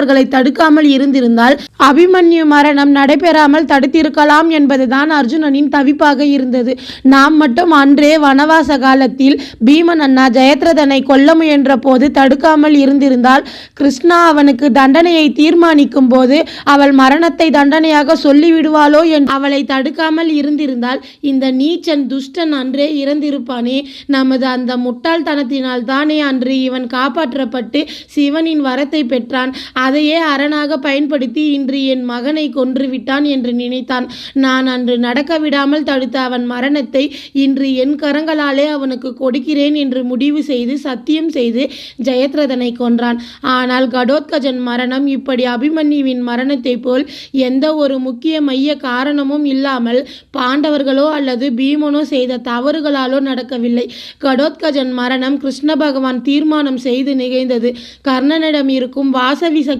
அவர்களை தடுக்காமல் இருந்திருந்தால் அபிமன்யு மரணம் நடைபெறாமல் தடுத்திருக்கலாம் என்பதுதான் அர்ஜுனனின் தவிப்பாக இருந்தது. நாம் மட்டும் அன்றே வனவாச காலத்தில் பீமன் அண்ணா ஜெயத்ரதனை கொல்ல முயன்ற போது தடுக்காமல் இருந்திருந்தால் கிருஷ்ணா அவனுக்கு தண்டனையை தீர்மானிக்கும் போது அவள் மரணத்தை தண்டனையாக சொல்லிவிடுவாளோ என்று அவளை தடுக்காமல் இருந்திருந்தால் இந்த நீச்சன் துஷ்டன் அன்றே இறந்திருப்பானே. நமது அந்த முட்டாள்தனத்தினால் தானே அன்று இவன் காப்பாற்றப்பட்டு சிவனின் வரத்தை பெற்றான். அதையே அரணாக பயன்படுத்தி இன்று என் மகனை கொன்றுவிட்டான் என்று நினைத்தான். நான் அன்று நடக்க விடாமல் தடுத்த அவன் மரணத்தை இன்று என் கரங்களாலே அவனுக்கு கொடுக்கிறேன் என்று முடிவு செய்து சத்தியம் செய்து ஜெயத்ரதனை கொன்றான். ஆனால் கடோத்கஜன் மரணம் இப்படி அபிமன்யுவின் மரணத்தை போல் எந்த ஒரு முக்கிய மைய காரணமும் இல்லாமல் பாண்டவர்களோ அல்லது பீமனோ செய்த தவறுகளாலோ நடக்கவில்லை. கடோத்கஜன் மரணம் கிருஷ்ண பகவான் தீர்மானம் செய்து நிகழ்ந்தது. கர்ணனிடம் இருக்கும் வாசவி சக்தி